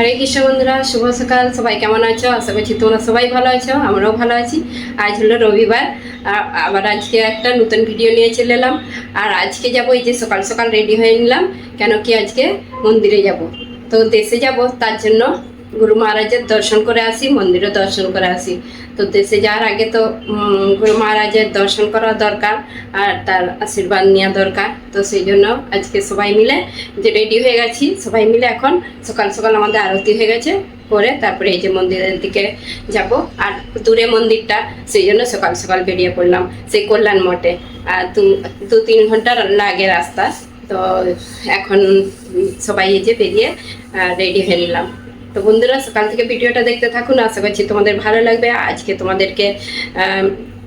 হরে কৃষ্ণ বন্ধুরা, শুভ সকাল। সবাই কেমন আছো? আশা করছি তোমরা সবাই ভালো আছো, আমরাও ভালো আছি। আজ হলো রবিবার আবার আজকে একটা নতুন ভিডিও নিয়ে চলে এলাম। আর আজকে যাব, এই যে সকাল সকাল রেডি হয়ে নিলাম, কেন কি আজকে মন্দিরে যাব। তো দেশে যাব, তার জন্য গুরু মহারাজের দর্শন করে আসি মন্দিরে দর্শন করে আসি। তো দেশে যাওয়ার আগে তো গুরু মহারাজের দর্শন করা দরকার আর তার আশীর্বাদ নেওয়া দরকার। তো সেই জন্য আজকে সবাই মিলে যে রেডি হয়ে গেছি, সবাই মিলে এখন সকাল সকাল আমাদের আরতি হয়ে গেছে, করে তারপরে এই যে মন্দিরের দিকে যাব। আর দূরে মন্দিরটা, সেই জন্য সকাল সকাল বেরিয়ে পড়লাম, সেই কল্যাণ মঠে। আর দু তিন ঘণ্টার লাগে রাস্তা। তো এখন সবাই এই যে বেরিয়ে রেডি হয়ে নিলাম। তো বন্ধুরা সকাল থেকে ভিডিওটা দেখতে থাকুন। আশা করছি তোমাদের ভালো লাগবে। আজকে তোমাদেরকে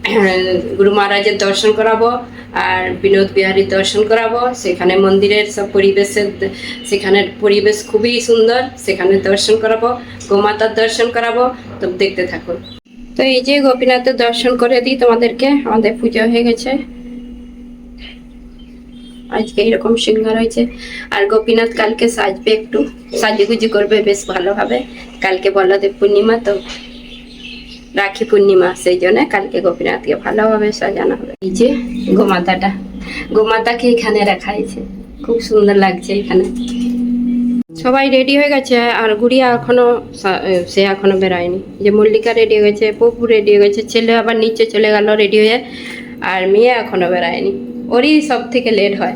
গুরু মহারাজের দর্শন করাবো আর বিনোদ বিহারীর দর্শন করাবো। সেখানে মন্দিরের সব পরিবেশের, সেখানের পরিবেশ খুবই সুন্দর। সেখানে দর্শন করাবো, গোমাতার দর্শন করাবো। তো দেখতে থাকুন। তো এই যে গোপীনাথের দর্শন করে দিই তোমাদেরকে। আমাদের পুজো হয়ে গেছে। আজকে এরকম সিঙ্গার হয়েছে। আর গোপীনাথ কালকে সাজবে একটু। সাজুগুজি করবে বেশ ভালোভাবে। কালকে বলদেব পূর্ণিমা, তো রাখি পূর্ণিমা, সেই জন্য কালকে গোপীনাথকে ভালোভাবে সাজানো হবে। এই যে গোমাতাটা। গোমাতাকে এখানে রাখা হয়েছে। খুব সুন্দর লাগছে এখানে। সবাই রেডি হয়ে গেছে, আর গুড়িয়া এখনও সে এখনও বেরোয়নি। যে মল্লিকা রেডি হয়ে গেছে, পপু রেডি হয়ে গেছে, ছেলে আবার নিচে চলে গেল রেডি হয়ে, আর মেয়ে এখনও বেরোয়নি। ওরই সব থেকে লেট হয়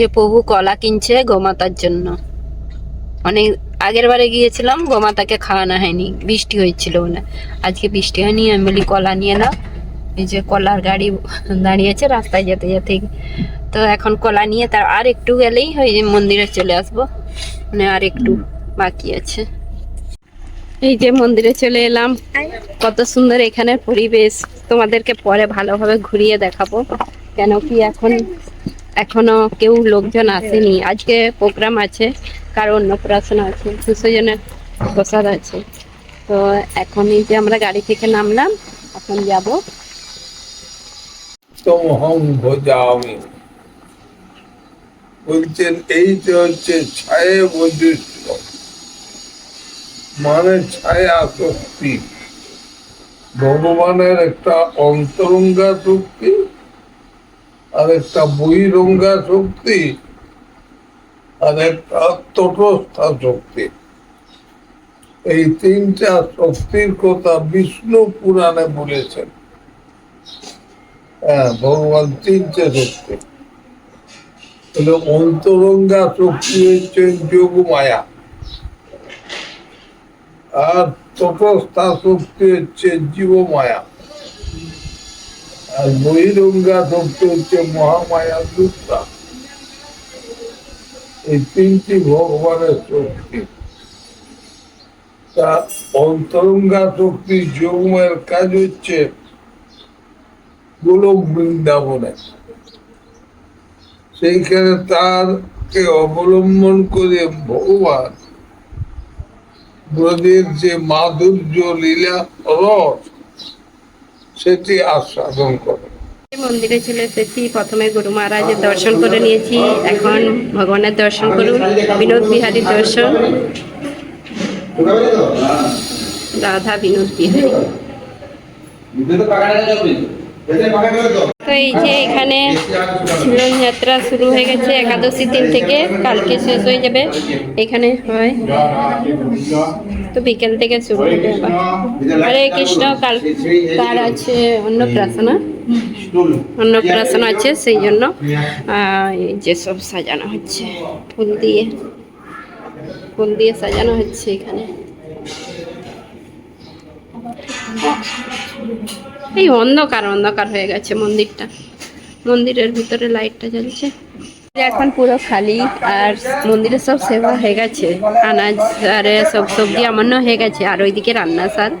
যে প্রভু কলা কিনছে গোমাতার জন্য। অনেক আগের বারে গিয়েছিলাম, গোমাতাকে খাওয়ানো হয়নি, বৃষ্টি হয়েছিল না আজকে বৃষ্টি হয়নি, আমি বলি কলা নিয়ে নাও। এই যে কলার গাড়ি দাঁড়িয়েছে রাস্তায় যেতে যেতে। তো এখন কলা নিয়ে তার আর একটু গেলেই ওই যে মন্দিরে চলে আসব। মানে আর একটু বাকি আছে। এই যে মন্দিরে চলে এলাম। কত সুন্দর এখানের পরিবেশ। তোমাদেরকে পরে ভালোভাবে ঘুরিয়ে দেখাবো। কেন কি এখন এখনও কেউ লোকজন আসেনি। আজকে প্রোগ্রাম আছে কারও অন্নপ্রাশন আছে দুশোজনের প্রসাদ আছে। তো এখনই যে আমরা গাড়ি থেকে নামলাম, এখন যাব। বলছেন, এই যে হচ্ছে ছায়ে বৈশিষ্ট্য। মানে ছায়া শক্তি। ভগবানের একটা অন্তরঙ্গা শক্তি। আর একটা বহিরঙ্গা শক্তি, আর একটা তটস্থা শক্তি। এই তিনটা শক্তির কথা বিষ্ণু পুরাণে বলেছেন। হ্যাঁ ভগবান তিনটে শক্তি। অন্তরঙ্গা শক্তি হচ্ছে যোগ মায়া আর তটস্থা শক্তি হচ্ছে জীব মায়া আর বহিরঙ্গা শক্তি হচ্ছে মহামায়া দুর্গা। এই তিনটি ভগবানের শক্তি। তা অন্তরঙ্গা শক্তি যোগমায়ের কাজ হচ্ছে গোলক বৃন্দাবনে। সেইখানে তারকে অবলম্বন করে ভগবান ব্রজের যে মাধুর্য, লীলা, রস সেটি আস্বাদন করে। মন্দিরে চলে এসেছি। প্রথমে গুরু মহারাজের দর্শন করে নিয়েছি। এখন ভগবানের দর্শন করুন বিনোদ বিহারীর দর্শন। রাধা বিনোদ বিহারী। তো এই যে এখানে ঝুলন যাত্রা শুরু হয়ে গেছে, একাদশী দিন থেকে। কালকে শেষ হয়ে যাবে এখানে হয়। তো বিকেল থেকে শুরু হরে কৃষ্ণ, কাল তার আছে অন্নপ্রাশনা। প্রার্থনা আছে সেই জন্য যেসব সাজানো হচ্ছে, ফুল দিয়ে। ফুল দিয়ে সাজানো হচ্ছে এখানে। এই অন্ধকার অন্ধকার হয়ে গেছে মন্দিরটা। মন্দিরের ভিতরে লাইটটা জ্বলছে। এখন পুরো খালি আর মন্দিরে সব সেবা হয়ে গেছে। আনাজ, আর সব সবজি আমান্য হয়ে গেছে। আর ওইদিকে রান্না সার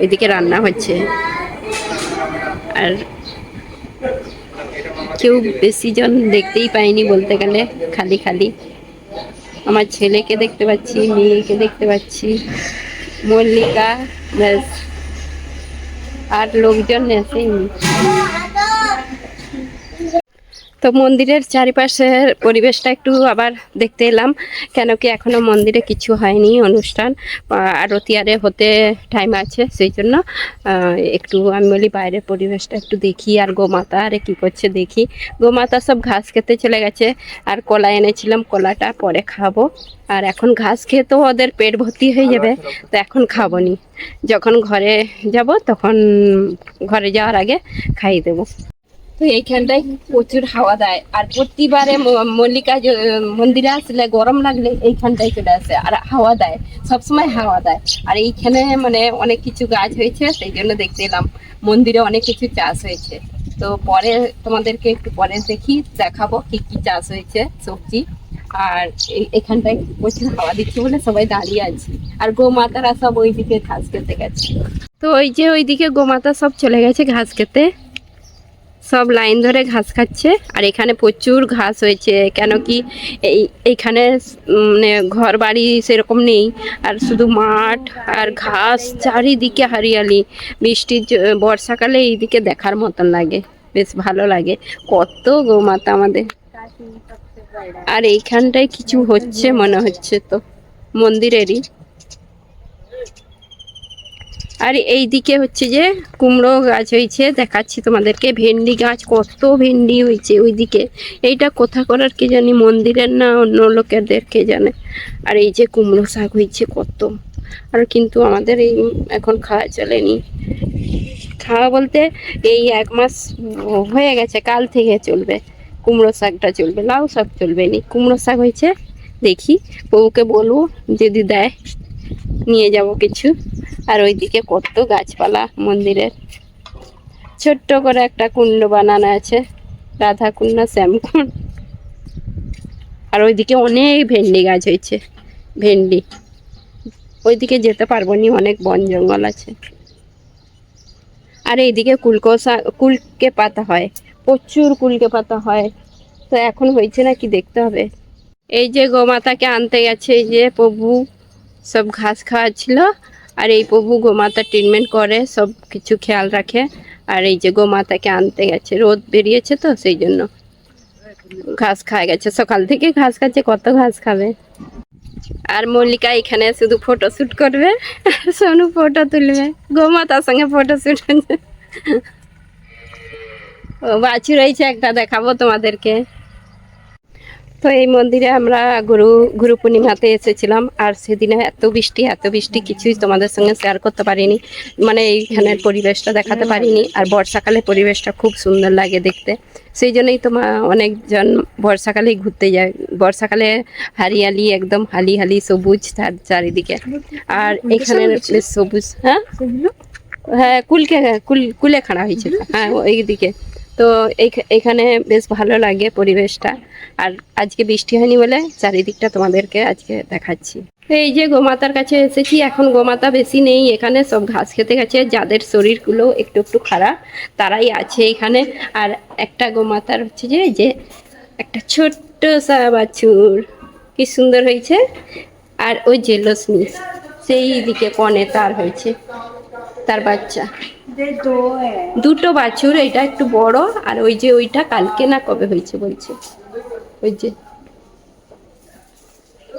ওইদিকে রান্না হচ্ছে। আর কেউ বেশি জন দেখতেই পাইনি বলতে গেলে, খালি খালি। আমার ছেলেকে দেখতে পাচ্ছি, মেয়েকে দেখতে পাচ্ছি। মল্লিকা, ব্যাস। আর লোকজন নেছেই তো মন্দিরের চারিপাশের পরিবেশটা একটু আবার দেখতে এলাম কেন কি এখনও মন্দিরে কিছু হয়নি অনুষ্ঠান। আরতি আরে হতে টাইম আছে সেই জন্য একটু আমি বলি বাইরের পরিবেশটা একটু দেখি আর গোমাতা আরে কি করছে দেখি। গোমাতা সব ঘাস খেতে চলে গেছে আর কলা এনেছিলাম কলাটা পরে খাব। আর এখন ঘাস খেয়ে তো ওদের পেট ভর্তি হয়ে যাবে তো এখন খাব নি যখন ঘরে যাব তখন ঘরে যাওয়ার আগে খাইয়ে দেবো। তো এইখানটায় প্রচুর হাওয়া দেয়। আর প্রতিবারে মল্লিকা মন্দিরে আসলে গরম লাগলে এইখানটায় চলে আসে আর হাওয়া দেয়, সবসময় হাওয়া দেয়। আর এইখানে মানে অনেক কিছু গাছ হয়েছে, সেই জন্য দেখতে এলাম মন্দিরে অনেক কিছু চাষ হয়েছে। তো পরে তোমাদেরকে একটু পরে দেখি, দেখাবো কি কি চাষ হয়েছে, সবজি। আর এখানটায় প্রচুর হাওয়া দিচ্ছে বলে সবাই দাঁড়িয়ে আছে। আর গোমাতারা সব ওইদিকে ঘাস খেতে গেছে। তো ওই যে ওইদিকে গোমাতা সব চলে গেছে ঘাস খেতে। সব লাইন ধরে ঘাস খাচ্ছে। আর এখানে প্রচুর ঘাস হয়েছে, কেন কি এই, এইখানে মানে ঘর বাড়ি সেরকম নেই। আর শুধু মাঠ আর ঘাস চারিদিকে হারিয়ালি। বৃষ্টির বর্ষাকালে এইদিকে দেখার মতন লাগে, বেশ ভালো লাগে। কত গৌমাতা আমাদের। আর এইখানটায় কিছু হচ্ছে মনে হচ্ছে তো, মন্দিরেরই। আর এই দিকে হচ্ছে যে কুমড়ো গাছ হয়েছে, দেখাচ্ছি তোমাদেরকে। ভেন্ডি গাছ, কত ভেন্ডি হয়েছে ওইদিকে। এইটা কোথা করার কে জানি, মন্দিরের না অন্য লোকেদের কে জানে। আর এই যে কুমড়ো শাক হয়েছে কত। আর কিন্তু আমাদের এই এখন খাওয়া চলেনি। খাওয়া বলতে এই এক মাস হয়ে গেছে, কাল থেকে চলবে। কুমড়ো শাকটা চলবে, লাউ শাক চলবে নি। কুমড়ো শাক হয়েছে, দেখি বউকে বলব, যদি দেয়। নিয়ে যাব কিছু। আর ওইদিকে কত গাছপালা মন্দিরের। ছোট্ট করে একটা কুণ্ড বানানো আছে রাধা কুণ্ড শ্যামকুণ্ড। আর ওইদিকে অনেক ভেন্ডি গাছ হয়েছে, ভেন্ডি। ওইদিকে যেতে পারব নি, অনেক বন জঙ্গল আছে। আর এইদিকে কুলকোসা, কুলকে পাতা হয়, প্রচুর কুলকে পাতা হয়। তো এখন হয়েছে নাকি দেখতে হবে। এই যে গোমাতাকে আনতে গেছে, এই যে প্রভু। সব ঘাস খাওয়াচ্ছিল আর এই প্রভু গোমাতা ট্রিটমেন্ট করে, সব কিছু খেয়াল রাখে। আর এই যে গোমাতাকে আনতে গেছে, রোদ বেরিয়েছে তো, সেই জন্য ঘাস খাওয়া গেছে। সকাল থেকে ঘাস খাচ্ছে, কত ঘাস খাবে? আর মল্লিকা এখানে শুধু ফটো শুট করবে, সোনু ফটো তুলবে, গোমাতার সঙ্গে ফটো হচ্ছে। ও বাছুর রয়েছে একটা দেখাবো তোমাদেরকে। তো এই মন্দিরে আমরা গুরু গুরু পূর্ণিমাতে এসেছিলাম আর সেদিনে এত বৃষ্টি এত বৃষ্টি কিছুই তোমাদের সঙ্গে শেয়ার করতে পারিনি। মানে এইখানের পরিবেশটা দেখাতে পারিনি আর বর্ষাকালে পরিবেশটা খুব সুন্দর লাগে দেখতে। সেই জন্যই তোমার অনেকজন বর্ষাকালেই ঘুরতে যায়। বর্ষাকালে হারিয়ালি একদম হালি হালি সবুজ তার চারিদিকে। আর এখানে সবুজ হ্যাঁ? হ্যাঁ কুলকে কুল কুলে খাড়া হয়েছিল হ্যাঁ ওইদিকে। তো এইখ- এখানে বেশ ভালো লাগে পরিবেশটা। আর আজকে বৃষ্টি হয়নি বলে চারিদিকটা তোমাদেরকে আজকে দেখাচ্ছি। এই যে গোমাতার কাছে এসেছি, এখন গোমাতা বেশি নেই, এখানে সব ঘাস খেতে গেছে, যাদের শরীরগুলো একটু একটু খারাপ, তারাই আছে এখানে। আর একটা গোমাতার হচ্ছে যে যে একটা ছোট্ট সা বাছুর কি সুন্দর হয়েছে। আর ওই যে লক্ষ্মী, সেই দিকে কনে তার হয়েছে, তার বাচ্চা। দুটো বাছুর, এটা একটু বড়, আর ওই যে ওইটা কালকে না কবে হয়েছে বলছে। ওই যে।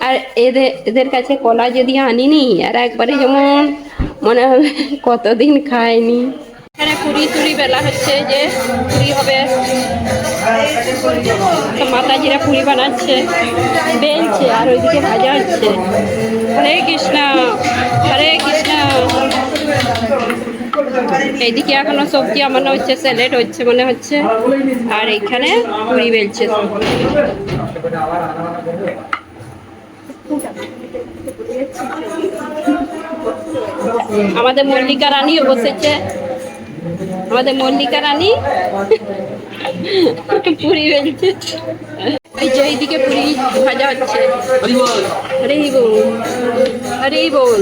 আর এদের এদের কাছে কলা যদি আনিনি, আর একবারে যেমন মনে হবে কতদিন খায়নি। এখানে পুরি টুরি বেলা হচ্ছে যে পুরি হবে। তো মাতাজিরা পুরি বানাচ্ছে, বেলছে, আর ওইদিকে ভাজা হচ্ছে। হরে কৃষ্ণ হরে কৃষ্ণ। এইদিকে এখনও সবজি আমার হচ্ছে স্যালেড হচ্ছে মনে হচ্ছে। আর এখানে পুরি বেলছে। আমাদের মল্লিকা রানীও বসেছে। আমাদের মল্লিকা রানী পুরি বেলছে। এই যে এইদিকে পুরি ভাজা হচ্ছে। আরে বল আরে বল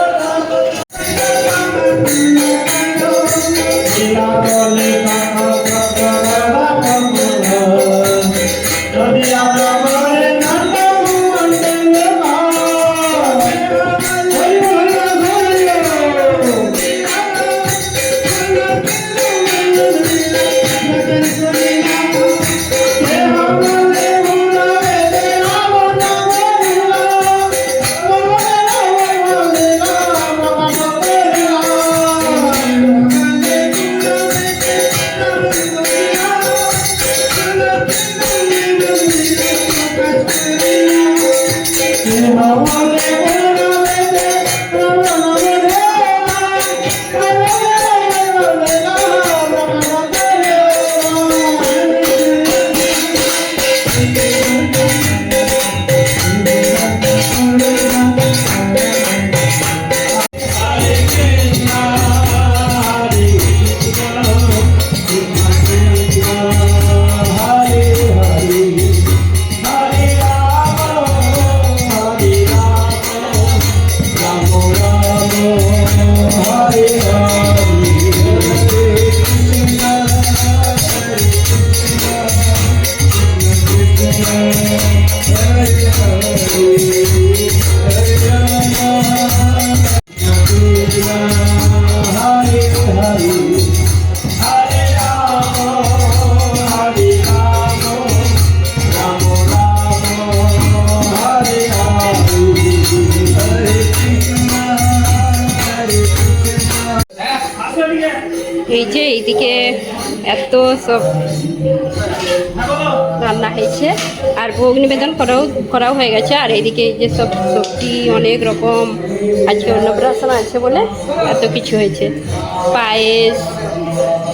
Amor এই যে এইদিকে এত সব রান্না হয়েছে, আর ভোগ নিবেদন করাও করাও হয়ে গেছে, আর এইদিকে এই যে সব সবজি অনেক রকম আজকে অন্নপ্রাশন আছে বলে এত কিছু হয়েছে। পায়েস,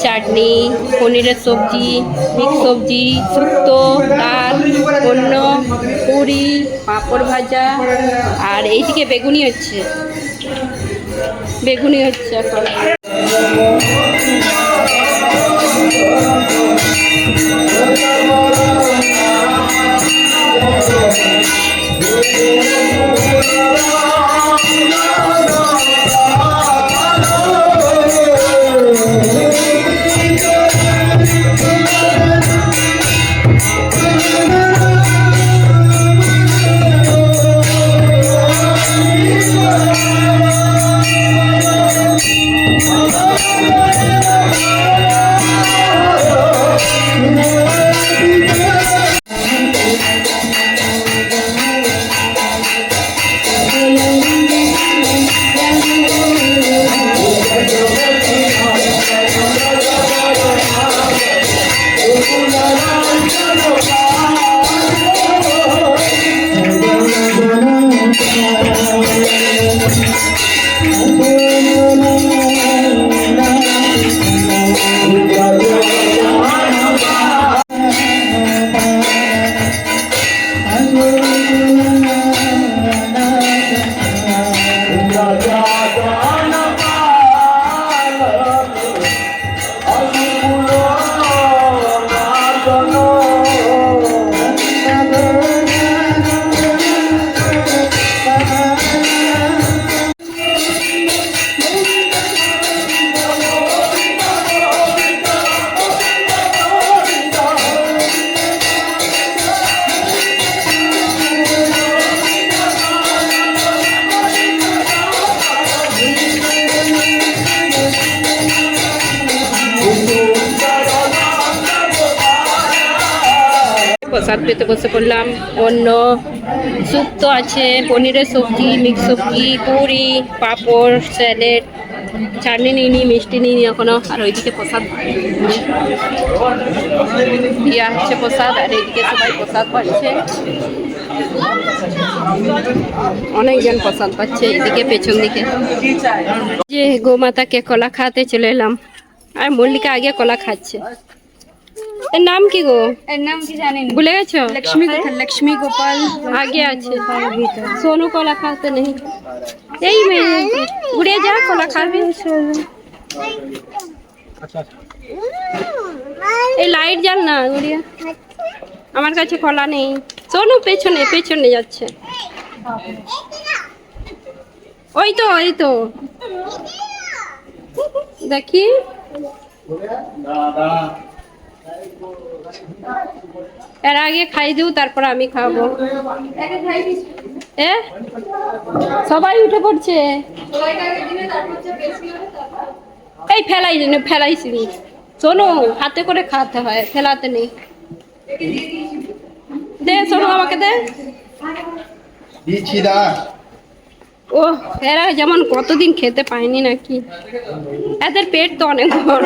চাটনি, পনিরের সবজি মিক্স সবজি, শুক্তো, ডাল অন্য পুরি, পাঁপড় ভাজা, আর এইদিকে বেগুনি হচ্ছে। বেগুনি হচ্ছে এখন। প্রসাদ পেতে বসে পড়লাম অন্য শুক্তো আছে, পনিরের সবজি, মিক্স সবজি, পুরি, পাঁপড়, স্যালেড, চাটনি নিইনি মিষ্টি নিইনি এখনও, আর ওইদিকে প্রসাদ দেওয়া হচ্ছে প্রসাদ, আর এইদিকে সবাই প্রসাদ পাচ্ছে। অনেকজন প্রসাদ পাচ্ছে এইদিকে, পেছন দিকে। যে গোমাতাকে কলা খাওয়াতে চলে এলাম। আর মল্লিকা আগে কলা খাচ্ছে। এর নাম কি গো? এর নাম কি জানেন? ভুলে গেছো? লক্ষ্মী কোথায় লক্ষ্মী গোপাল। আগে আছে। সোনু কলা খাওয়াতে নেই। এই মেয়ে উড়ে যা কলা খাবি। এই লাইট জ্বাল না গুড়িয়া আমার কাছে কলা নেই। সোনু পেছনে পেছনে যাচ্ছে। ওই তো ওই তো। দেখি। এর আগে খাই দিও তারপর আমি খাব। এ? সবাই উঠে পড়ছে? এই ফেলাই ফেলাইছি। শোনো হাতে করে খাওয়াতে হয় ফেলাতে নেই। দে শোনো আমাকে দে। ও এরা যেমন কতদিন খেতে পায়নি নাকি? এদের পেট তো অনেক বড়।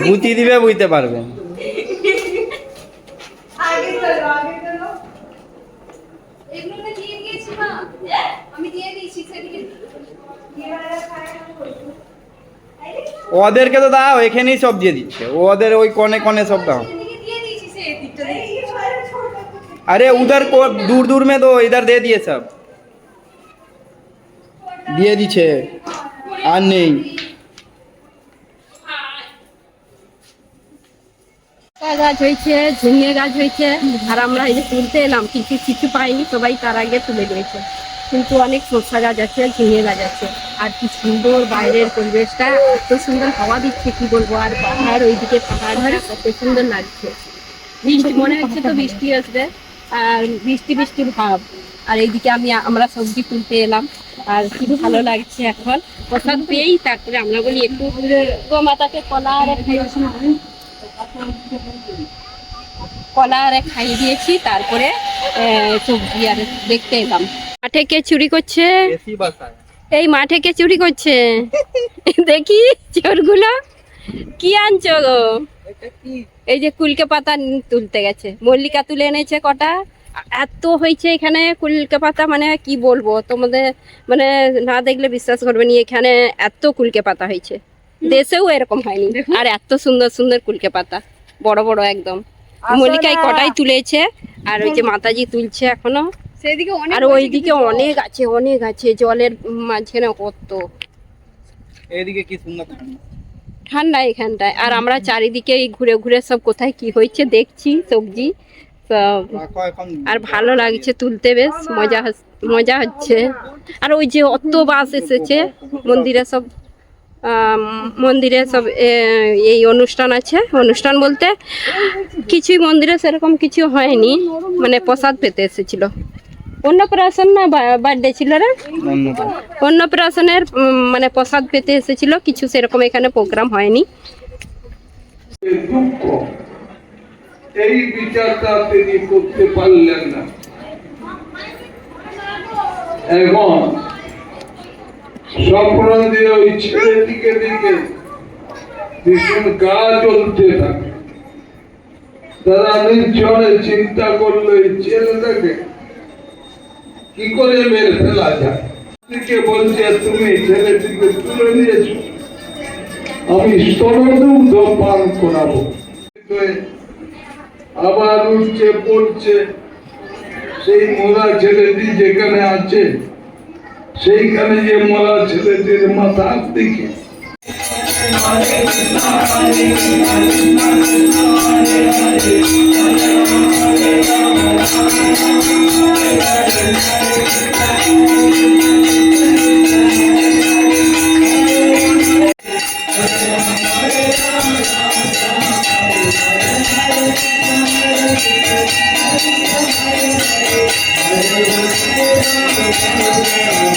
বুতি দিবে বুঝতে পারবেন এগুলোকে দিয়ে দিয়েছি মা আমি দিয়ে দিয়েছি সেদিকে ওদেরকে তো দাও এখানেই সব দিয়ে দিচ্ছে ওদের ওই কনে কনে সব দাও সেদিকে দিয়ে দিয়েছি সে দিকটা দিয়ে अरे उधर को दूर दूर में दो इधर दे दिए सब দিয়ে দিছে আর নেই গাছ হয়েছে, ঝিঙে গাছ হয়েছে। আর আমরা এই তুলতে এলাম কিছু কিছু পাইনি, সবাই তার আগে তুলে নিয়েছে কিন্তু অনেক সরষা গাছ আছে, ঝিঙে গাছ আছে। আর কি সুন্দর বাইরের পরিবেশটা, এত সুন্দর হাওয়া দিচ্ছে, কি বলব? আর পাহাড় ওইদিকে, পাহাড় কত সুন্দর লাগছে। বৃষ্টি, মনে হচ্ছে তো বৃষ্টি আসবে। আর বৃষ্টি, বৃষ্টির ভাব। আর এইদিকে আমি, আমরা সবজি তুলতে এলাম। আর কি ভালো লাগছে এখন। প্রসাদ পেয়েই তারপরে আমরা বলি, একটু গোমাতাকে কলা আর কলা আর খাইয়ে দিয়েছি তারপরে সবজি আর দেখতে এলাম। মাঠে কে চুরি করছে? এই মাঠে কে চুরি করছে? দেখি চোরগুলো। কি আনছো গো? এই যে কুলকে পাতা তুলতে গেছে। মল্লিকা তুলে এনেছে কটা। এত হয়েছে এখানে কুলকে পাতা মানে কি বলব? তোমাদের মানে না দেখলে বিশ্বাস করবে নি এখানে এত কুলকে পাতা হয়েছে। দেশেও এরকম হয়নি। আর এত সুন্দর সুন্দর কুলকে পাতা। বড় বড় একদম। মল্লিকা এই কটাই তুলেছে আর ওই যে মাতাজি তুলছে এখনও। সেদিকে আর ওইদিকে অনেক আছে অনেক আছে জলের মাঝখানে কত। এদিকে কি সুন্দর ঠান্ডা। এখানটায়। আর আমরা চারিদিকে ঘুরে ঘুরে সব কোথায় কি হয়েছে দেখছি সবজি সব। আর ভালো লাগছে তুলতে বেশ মজা মজা হচ্ছে। আর ওই যে অত বাস এসেছে মন্দিরে সব মন্দিরে সব এই অনুষ্ঠান আছে। অনুষ্ঠান বলতে কিছুই মন্দিরে সেরকম কিছু হয়নি। মানে প্রসাদ পেতে এসেছিল। অন্নপ্রাশন না বার্থডে ছিল রে? অন্নপ্রাশনের মানে প্রসাদ পেতে এসেছিল। কিছু সেরকম এখানে প্রোগ্রাম হয়নি। এই বিচারটা তিনি করতে পারলেন না। এখন স্বপ্ন দিয়ে ওই দিকে ভীষণ গা চলতে থাকে। তারা চিন্তা করল, এই ছেলেটাকে কি করে মেরে ফেলা যায়? বলছে, তুমি ছেলেটিকে তুলে নিয়েছো। আমি স্তনদুগ্ধ পান করাবো। আবার উঠছে, পড়ছে, সেই মোরা ছেলেটি যেখানে আছে সেইখানে যে মোলা ছেলেটির মাথার দিকে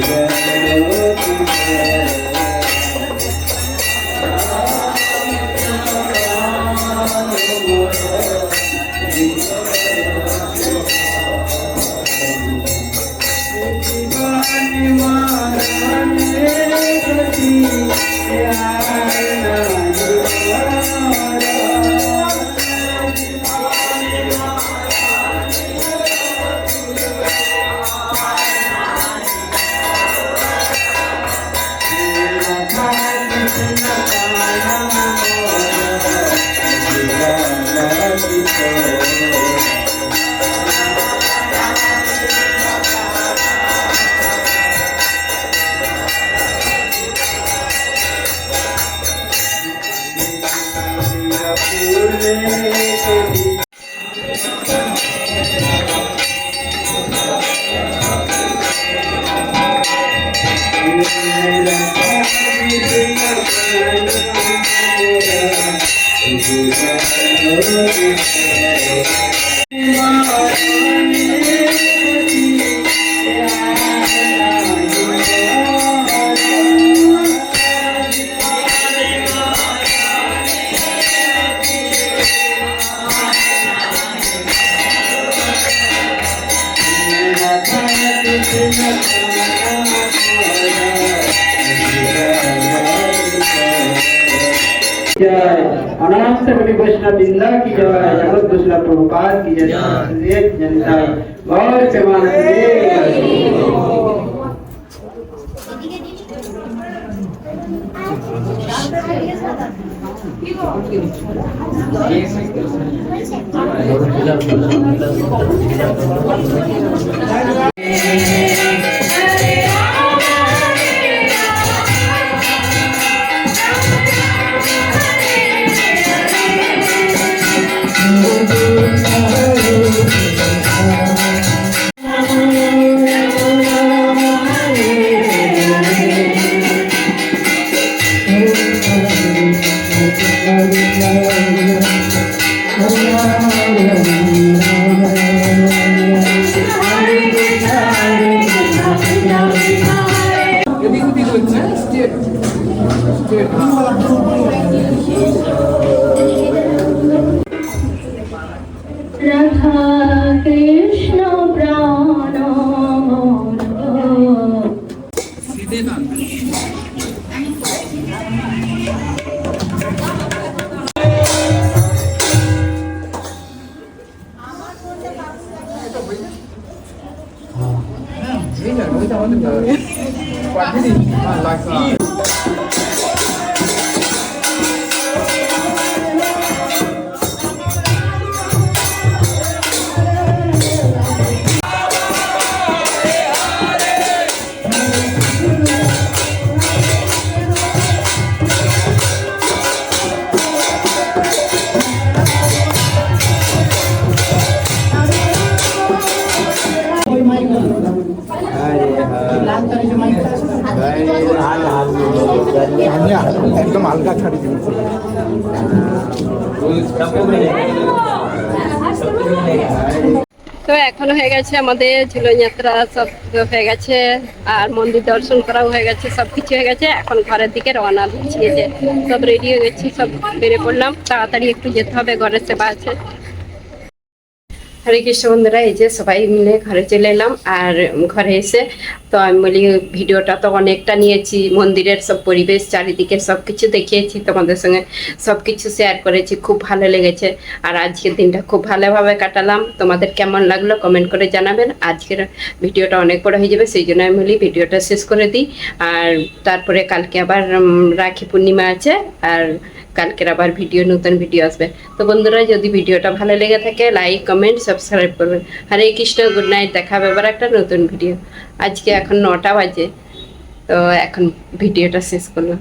그대. अनाम से बड़ी वैष्णव निंदा की जय, जगत दूसरा प्रभुपाद की जय। जनता। और सेवान Thank. রাধা গেছে আমাদের ঝুলনযাত্রা সব হয়ে গেছে, আর মন্দির দর্শন করাও হয়ে গেছে, সব কিছু হয়ে গেছে। এখন ঘরের দিকে রওনা দিচ্ছি যে, সব রেডি হয়ে গেছি, সব বেরিয়ে পড়লাম। তাড়াতাড়ি একটু যেতে হবে, ঘরের সেবা আছে। হরে কৃষ্ণ বন্ধুরা, এই যে সবাই মিলে ঘরে চলে এলাম আর ঘরে এসে তো আমি বলি ভিডিওটা তো অনেকটা নিয়েছি, মন্দিরের সব পরিবেশ চারিদিকে সব কিছু দেখিয়েছি, তোমাদের সঙ্গে সব কিছু শেয়ার করেছি, খুব ভালো লেগেছে। আর আজকের দিনটা খুব ভালোভাবে কাটালাম, তোমাদের কেমন লাগল কমেন্ট করে জানাবেন। আজকের ভিডিওটা অনেক বড় হয়ে যাবে, সেই জন্য আমি বলি ভিডিওটা শেষ করে দিই। আর তারপরে কালকে আবার রাখি পূর্ণিমা আছে, আর কালকের আবার ভিডিও, নতুন ভিডিও আসবে। তো বন্ধুরা, যদি ভিডিওটা ভালো লেগে থাকে লাইক কমেন্ট সাবস্ক্রাইব করবেন হরে কৃষ্ণ গুড নাইট দেখা হবে এবার একটা নতুন ভিডিও। আজকে এখন নটা বাজে, তো এখন ভিডিওটা শেষ করলাম।